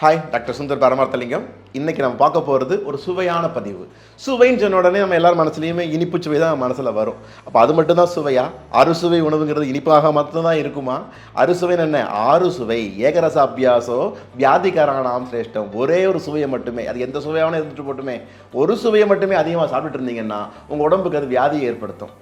Hi doctor Sundar Paramarthalingam. இன்றைக்கி நம்ம பார்க்க போகிறது ஒரு சுவையான பதிவு. சுவைன்னு சொன்ன உடனே நம்ம எல்லார் மனசுலையுமே இனிப்பு சுவை தான் மனசில் வரும். அப்போ அது மட்டும்தான் சுவையா? அறுசுவை உணவுங்கிறது இனிப்பாக மட்டும்தான் இருக்குமா? அறுசுவைன்னு என்ன? ஆறு சுவை. ஏகரச அபியாசோ வியாதிகரானாம் சிரேஷ்டம். ஒரே ஒரு சுவையை மட்டுமே. அது எந்த சுவையான இருந்துட்டு போட்டுமே? ஒரு சுவையை மட்டுமே அதிகமாக சாப்பிட்டுட்டு இருந்தீங்கன்னா உங்கள் உடம்புக்கு அது வியாதியை ஏற்படுத்தும்.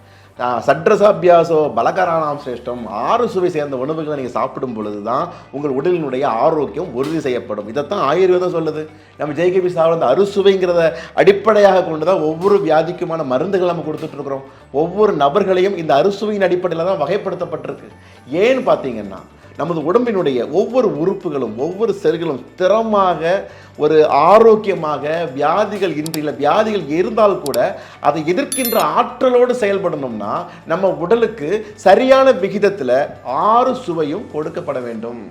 சட்ரசாபியாசோ பலகராணாம் சிரேஷ்டம் ஆறு சுவை சேர்ந்த உணவுகளை நீங்கள் சாப்பிடும் பொழுது தான் உங்கள் உடலினுடைய ஆரோக்கியம் உறுதி செய்யப்படும். இதைத்தான் ஆயுர்வேதம் சொல்லுது. நம்ம ஜெய்கபி சாப்பிட அந்த அறுசுவைங்கிறத அடிப்படையாக கொண்டு தான் ஒவ்வொரு வியாதிக்குமான மருந்துகள் நம்ம கொடுத்துட்ருக்குறோம் ஒவ்வொரு நபர்களையும் இந்த அறுசுவையின் அடிப்படையில் தான் வகைப்படுத்தப்பட்டிருக்கு. ஏன்னு பார்த்தீங்கன்னா நமது உடம்பினுடைய ஒவ்வொரு உறுப்புகளும் ஒவ்வொரு செல்களும் ஸ்திரமாக ஒரு ஆரோக்கியமாக வியாதிகள் இன்றில வியாதிகள் இருந்தால் கூட அதை எதிர்க்கின்ற ஆற்றலோடு செயல்படணும்னா நம்ம உடலுக்கு சரியான விகிதத்தில் ஆறு சுவையும் கொடுக்கப்பட வேண்டும்.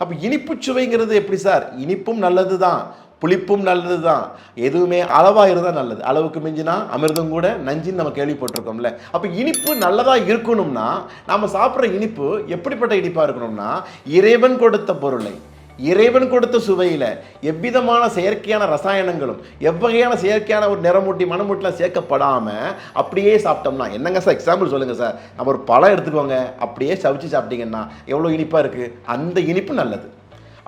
அப்போ இனிப்பு சுவைங்கிறது எப்படி சார்? இனிப்பும் நல்லது தான் புளிப்பும் நல்லது தான் எதுவுமே அளவாக இருந்தால் நல்லது. அளவுக்கு மிஞ்சினா அமிர்தம் கூட நஞ்சின்னு நம்ம கேள்விப்பட்டிருக்கோம்ல. அப்போ இனிப்பு நல்லதாக இருக்கணும்னா நம்ம சாப்பிட்ற இனிப்பு எப்படிப்பட்ட இனிப்பாக இருக்கணும்னா இறைவன் கொடுத்த பொருளை இறைவன் கொடுத்த சுவையில் எவ்விதமான செயற்கையான ரசாயனங்களும் எவ்வகையான செயற்கையான ஒரு நிறமூட்டி மனமூட்டிலாம் சேர்க்கப்படாமல் அப்படியே சாப்பிட்டோம்னா என்னங்க சார் எக்ஸாம்பிள் சொல்லுங்கள் சார். நம்ம ஒரு பழம் எடுத்துக்கோங்க. அப்படியே சவிச்சு சாப்பிட்டீங்கன்னா எவ்வளோ இனிப்பாக இருக்குது அந்த இனிப்பு நல்லது.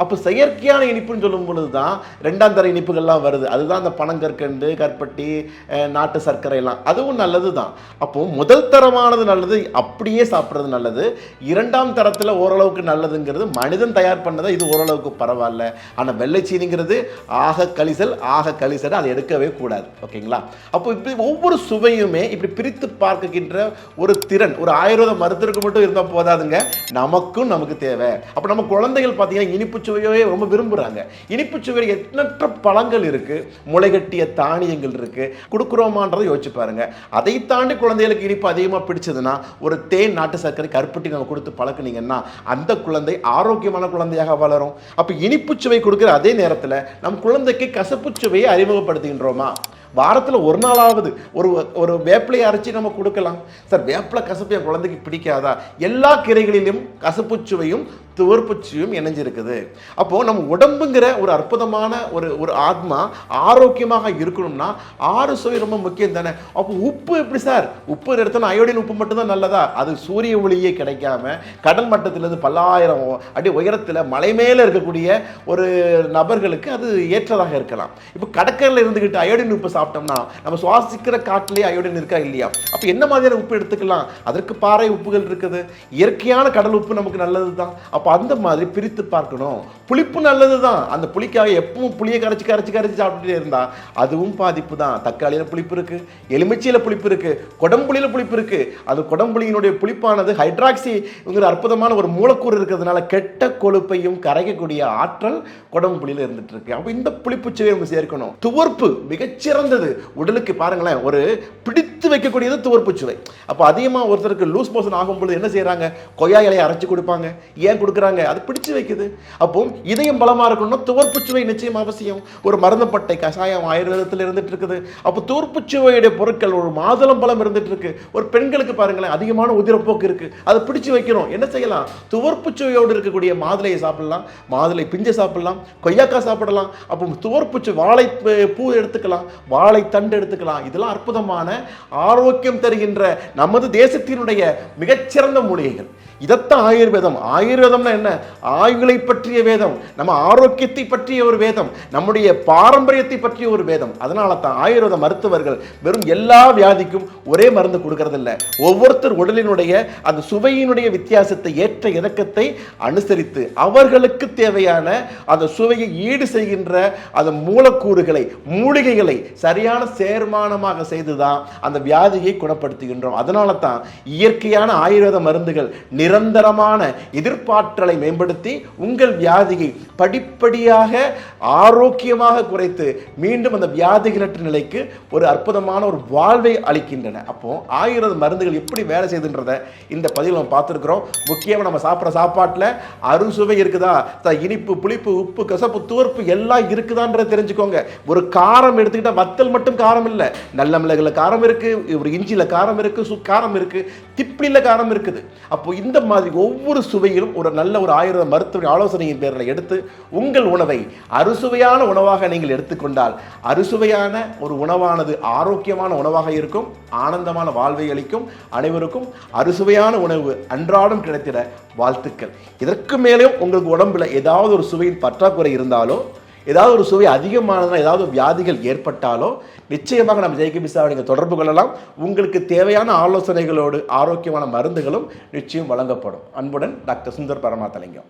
அப்போ செயற்கையான இனிப்புன்னு சொல்லும் பொழுது தான் ரெண்டாம் தர இனிப்புகள்லாம் வருது. அதுதான் அந்த பனங்கற்கண்டு கற்பட்டி நாட்டு சர்க்கரை எல்லாம். அதுவும் நல்லது தான் அப்போது முதல் தரமானது நல்லது அப்படியே சாப்பிட்றது நல்லது. இரண்டாம் தரத்தில் ஓரளவுக்கு நல்லதுங்கிறது மனிதன் தயார் பண்ணதை இது ஓரளவுக்கு பரவாயில்ல. ஆனால் வெள்ளைச்சீனிங்கிறது ஆக கழிசல் ஆக கழிசல் அதை எடுக்கவே கூடாது. ஓகேங்களா? அப்போ இப்படி ஒவ்வொரு சுவையுமே இப்படி பிரித்து பார்க்கின்ற ஒரு திறன் ஒரு ஆயுர்வேத மருத்துவருக்கு மட்டும் இருந்தால் போதாதுங்க. நமக்கும் நமக்கு தேவை. அப்போ நம்ம குழந்தைகள் பார்த்தீங்கன்னா இனிப்பு சுவையே ரொம்ப விரும்புகிறாங்க இனிப்பு சுவையில் எண்ணற்ற பழங்கள் இருக்குது முளைகட்டிய தானியங்கள் இருக்குது கொடுக்குறோமான்றதை யோசிச்சு பாருங்க. அதை தாண்டி குழந்தைகளுக்கு இனிப்பு அதிகமாக பிடிச்சதுன்னா ஒரு தேன் நாட்டு சர்க்கரை கருப்பட்டி நம்ம கொடுத்து பழக்குனீங்கன்னா அந்த குழந்தை ஆரோக்கியமான குழந்தையாக வளரும். அப்போ இனிப்பு சுவை கொடுக்குற அதே நேரத்தில் நம் குழந்தைக்கு கசப்பு சுவையை அறிமுகப்படுத்துகின்றோமா? வாரத்தில் ஒரு நாளாவது ஒரு ஒரு வேப்பிலையை அரைச்சி நம்ம கொடுக்கலாம். சார் வேப்பிலை கசப்பு என் குழந்தைக்கு பிடிக்காதா? எல்லா கீரைகளிலும் கசப்பு சுவையும் துவர்ப்புச்சியும் இணைஞ்சிருக்குது. அப்போது நம்ம உடம்புங்கிற ஒரு அற்புதமான ஒரு ஒரு ஆத்மா ஆரோக்கியமாக இருக்கணும்னா ஆறு சுவை ரொம்ப முக்கியம் தானே? அப்போ உப்பு எப்படி சார்? உப்பு எடுத்தோன்னா அயோடின் உப்பு மட்டும்தான் நல்லதா? அது சூரிய ஒளியே கிடைக்காம கடல் மட்டத்திலேருந்து பல்லாயிரம் அடி உயரத்தில் மலை மேலே இருக்கக்கூடிய ஒரு நபர்களுக்கு அது ஏற்றதாக இருக்கலாம். இப்போ கடற்கரையில் இருந்துக்கிட்டு அயோடின் உப்பு சாப்பிட்டோம்னா நம்ம சுவாசிக்கிற காட்டிலேயே அயோடின் இருக்கா இல்லையா? அப்போ என்ன மாதிரியான உப்பு எடுத்துக்கலாம்? அதற்கு பாறை உப்புகள் இருக்குது. இயற்கையான கடல் உப்பு நமக்கு நல்லது தான் அப்போ அப்போ அந்த மாதிரி பிரித்து பார்க்கணும். புளிப்பு நல்லது தான் அந்த புளிக்காக எப்பவும் புளியை கரைச்சி கரைச்சி கரைச்சி சாப்பிட்டுட்டே இருந்தால் அதுவும் பாதிப்பு தான் தக்காளியில் புளிப்பு இருக்குது எலுமிச்சையில் புளிப்பு இருக்குது குடம்புளியில் புளிப்பு இருக்குது அது குடம்புளியினுடைய புளிப்பானது ஹைட்ராக்சிங்கிற அற்புதமான ஒரு மூலக்கூறு இருக்கிறதுனால கெட்ட கொழுப்பையும் கரைக்கக்கூடிய ஆற்றல் குடம்புளியில் இருந்துட்டு இருக்கு அப்போ இந்த புளிப்பு சுவையை நம்ம சேர்க்கணும். துவர்ப்பு மிகச்சிறந்தது. உடலுக்கு பாருங்களேன் ஒரு பிடித்து வைக்கக்கூடியது துவர்ப்பு சுவை. அப்போ அதிகமாக ஒருத்தருக்கு லூஸ் மோஷன் ஆகும் பொழுது என்ன செய்கிறாங்க கொய்யா இலையை அரைச்சு கொடுப்பாங்க. ஏன் கொடுக்க கொடுக்குறாங்க. அது பிடிச்சு வைக்குது. அப்போ இதயம் பலமாக இருக்கணும்னா துவர்ப்பு சுவை நிச்சயம் அவசியம். ஒரு மருந்தப்பட்டை கஷாயம் ஆயுர்வேதத்தில் இருந்துட்டு இருக்குது. அப்போ துவர்ப்பு சுவையுடைய பொருட்கள் ஒரு மாதுளம் பழம் இருந்துட்டு இருக்கு. ஒரு பெண்களுக்கு பாருங்களேன் அதிகமான உதிரப்போக்கு இருக்கு. அதை பிடிச்சு வைக்கணும் என்ன செய்யலாம்? துவர்ப்பு சுவையோடு இருக்கக்கூடிய மாதுளையை சாப்பிடலாம். மாதுளை பிஞ்சை சாப்பிடலாம். கொய்யாக்காய் சாப்பிடலாம். அப்போ துவர்ப்பு வாழை பூ எடுத்துக்கலாம். வாழை தண்டு எடுத்துக்கலாம். இதெல்லாம் அற்புதமான ஆரோக்கியம் தருகின்ற நமது தேசத்தினுடைய மிகச்சிறந்த மூலிகைகள். இதைத்தான் ஆயுர்வேதம். ஆயுர்வேதம்னா என்ன? ஆயுளை பற்றிய வேதம் நம்ம ஆரோக்கியத்தை பற்றிய ஒரு வேதம் நம்முடைய பாரம்பரியத்தை பற்றிய ஒரு வேதம். அதனால தான் ஆயுர்வேத மருத்துவர்கள் வெறும் எல்லா வியாதிக்கும் ஒரே மருந்து கொடுக்கறதில்ல. ஒவ்வொருத்தர் உடலினுடைய அந்த சுவையினுடைய வித்தியாசத்தை ஏற்ற இறக்கத்தை அனுசரித்து அவர்களுக்கு தேவையான அந்த சுவையை ஈடு செய்கின்ற அந்த மூலக்கூறுகளை மூலிகைகளை சரியான சேர்மானமாக செய்துதான் அந்த வியாதியை குணப்படுத்துகின்றோம். அதனால தான் இயற்கையான ஆயுர்வேத மருந்துகள் நிரந்தரமான எதிர்ப்பாற்றலை மேம்படுத்தி உங்கள் வியாதியை படிப்படியாக ஆரோக்கியமாக குறைத்து மீண்டும் அந்த வியாதிகளற்ற நிலைக்கு ஒரு அற்புதமான ஒரு வாழ்வை அளிக்கின்றன. அப்போ ஆயுர்வேத மருந்துகள் எப்படி வேலை செய்துன்றத இந்த பதிவில் நம்ம பார்த்துருக்குறோம். முக்கியமாக நம்ம சாப்பிட்ற சாப்பாட்டில் அறுசுவை இருக்குதா? த- இனிப்பு புளிப்பு உப்பு கசப்பு துவர்ப்பு எல்லாம் இருக்குதான்றதை தெரிஞ்சுக்கோங்க. ஒரு காரம் எடுத்துக்கிட்டால் வத்தல் மட்டும் காரம் இல்லை. நல்ல மிளகுல காரம் இருக்குது ஒரு இஞ்சியில் காரம் இருக்குது சு காரம் இருக்குது திப்பிலியில் காரம் இருக்குது. அப்போ இந்த மாதிரி ஒவ்வொரு சுவையிலும் ஒரு நல்ல ஒரு ஆயுர்வேத மருத்துவ ஆலோசனையின் பேரில் எடுத்து உங்கள் உணவை அறுசுவையான உணவாக நீங்கள் எடுத்துக்கொண்டால் அறுசுவையான ஒரு உணவானது ஆரோக்கியமான உணவாக இருக்கும் ஆனந்தமான வாழ்வை அளிக்கும். அனைவருக்கும் அறுசுவையான உணவு அன்றாடம் கிடைத்திட வாழ்த்துக்கள். இதற்கு மேலேயும் உங்களுக்கு உடம்புல ஏதாவது ஒரு சுவையின் பற்றாக்குறை இருந்தாலோ ஏதாவது ஒரு சுவை அதிகமானதுனா ஏதாவது வியாதிகள் ஏற்பட்டாலோ நிச்சயமாக நம்ம ஜெய்கி பிசாவை நீங்கள் தொடர்பு கொள்ளலாம். உங்களுக்கு தேவையான ஆலோசனைகளோடு ஆரோக்கியமான மருந்துகளும் நிச்சயம் வழங்கப்படும். அன்புடன் டாக்டர் சுந்தர் பரமாத்தலிங்கம்.